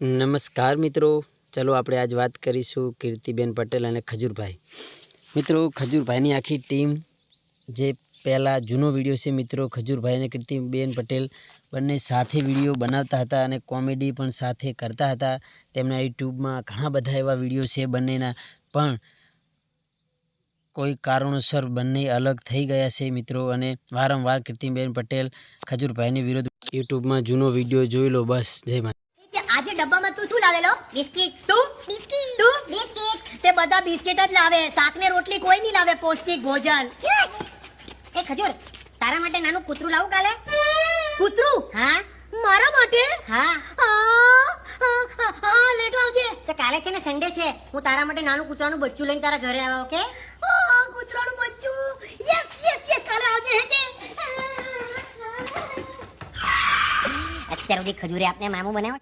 નમસ્કાર મિત્રો. ચલો આપણે આજ વાત કરીશું કીર્તિબેન પટેલ અને ખજૂરભાઈ. મિત્રો, ખજૂરભાઈની આખી ટીમ જે પહેલાં જૂનો વીડિયો છે મિત્રો, ખજૂરભાઈ અને કીર્તિબેન પટેલ બંને સાથે વીડિયો બનાવતા હતા અને કોમેડી પણ સાથે કરતા હતા. તેમના યુટ્યુબમાં ઘણા બધા એવા વીડિયો છે બંનેના, પણ કોઈ કારણોસર બંને અલગ થઈ ગયા છે મિત્રો અને વારંવાર કીર્તિબેન પટેલ ખજૂરભાઈની વિરુદ્ધ યુટ્યુબમાં જૂનો વીડિયો જોઈ લો બસ. જય તે આજે ડબ્બામાં તું શું લાવેલો? બિસ્કિટ. તું? બિસ્કિટ. તું? બિસ્કિટ. તે બધા બિસ્કિટ જ લાવે. શાક ને રોટલી કોઈ નહીં લાવે પૌષ્ટિક ભોજન. એ ખજૂર તારા માટે નાનું કૂતરું લાવું કાલે? કૂતરું? હા. મારા માટે? હા. લેટો આવજે. તો કાલે છે ને સન્ડે છે. હું તારા માટે નાનું કૂતરાનું બચ્ચું લઈને તારા ઘરે આવ્યા ઓકે? કૂતરાનું બચ્ચું. યસ યસ યસ કાલે આવજે હે કે? અત્યાર સુધી ખજૂરે આપને મામું બનાવ્યો.